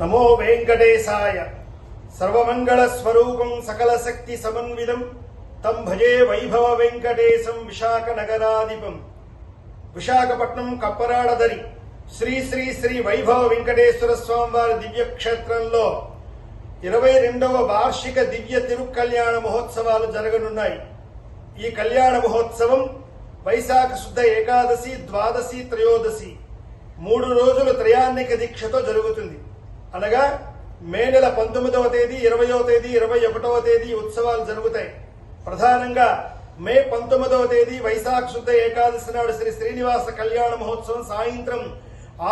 నమో వెంకటేశాయ. సర్వమంగళ స్వరూపం సకల శక్తి సమన్వితం. తం భజే వైభవ వెంకటేశం విశాఖ నగరాధిపం విశాఖపట్నం కప్పరాడదరి. శ్రీ శ్రీ శ్రీ వైభవ వెంకటేశ్వర స్వామివారి దివ్యక్షేత్రంలో ఇరవై రెండవ వార్షిక దివ్య తిరుకల్యాణ మహోత్సవాలు జరగనున్నాయి. ఈ కళ్యాణ మహోత్సవం వైశాఖ శుద్ధ ఏకాదశి ద్వాదశి త్రయోదశి. మూడు రోజులు త్రయాన్నిక దీక్షతో జరుగుతుంది. అనగా మే నెల పంతొమ్మిదవ తేదీ ఇరవయో తేదీ ఇరవై ఒకటవ తేదీ ఉత్సవాలు జరుగుతాయి. ప్రధానంగా మే పంతొమ్మిదవ తేదీ వైశాఖ శుద్ధ ఏకాదశి నాడు శ్రీ శ్రీనివాస కళ్యాణ మహోత్సవం సాయంత్రం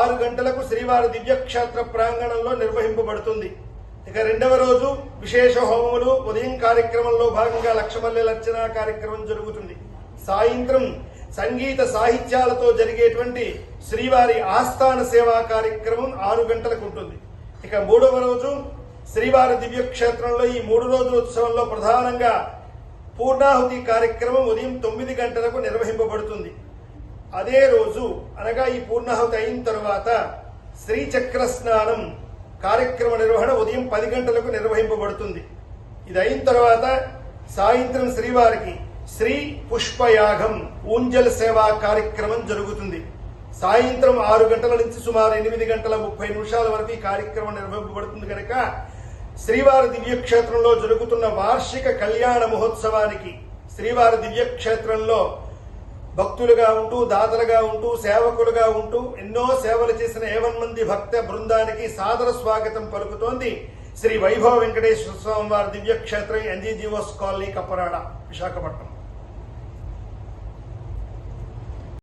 ఆరు గంటలకు శ్రీవారి దివ్యక్షేత్ర ప్రాంగణంలో నిర్వహింపబడుతుంది. ఇక రెండవ రోజు విశేష హోమములు ఉదయం కార్యక్రమంలో భాగంగా లక్షమల్లె లచ్చనా కార్యక్రమం జరుగుతుంది. సాయంత్రం సంగీత సాహిత్యాలతో జరిగేటువంటి శ్రీవారి ఆస్థాన సేవా కార్యక్రమం ఆరు గంటలకు ఉంటుంది. ఇక మూడవ రోజు శ్రీవారి దివ్యక్షేత్రంలో ఈ మూడు రోజుల ఉత్సవంలో ప్రధానంగా పూర్ణాహుతి కార్యక్రమం ఉదయం తొమ్మిది గంటలకు నిర్వహింపబడుతుంది. అదే రోజు అనగా ఈ పూర్ణాహుతి అయిన తరువాత శ్రీచక్ర స్నానం కార్యక్రమ నిర్వహణ ఉదయం పది గంటలకు నిర్వహింపబడుతుంది. ఇది అయిన తర్వాత సాయంత్రం శ్రీవారికి శ్రీ పుష్పయాగం ఊంజల్ సేవా కార్యక్రమం జరుగుతుంది. సాయంత్రం ఆరు గంటల నుంచి సుమారు ఎనిమిది గంటల ముప్పై నిమిషాల వరకు ఈ కార్యక్రమం నిర్వహింపబడుతుంది కనుక శ్రీవారి దివ్యక్షేత్రంలో జరుగుతున్న వార్షిక కళ్యాణ మహోత్సవానికి శ్రీవారి దివ్యక్షేత్రంలో భక్తులుగా ఉంటూ దాతలుగా ఉంటూ సేవకులుగా ఉంటూ ఎన్నో సేవలు చేసిన ఏవన్ మంది భక్త బృందానికి సాదర స్వాగతం పలుకుతోంది శ్రీ వైభవ వెంకటేశ్వర స్వామి వారి దివ్యక్షేత్రం ఎన్జీజీవోస్ కాలనీ కప్పరాడ విశాఖపట్నం.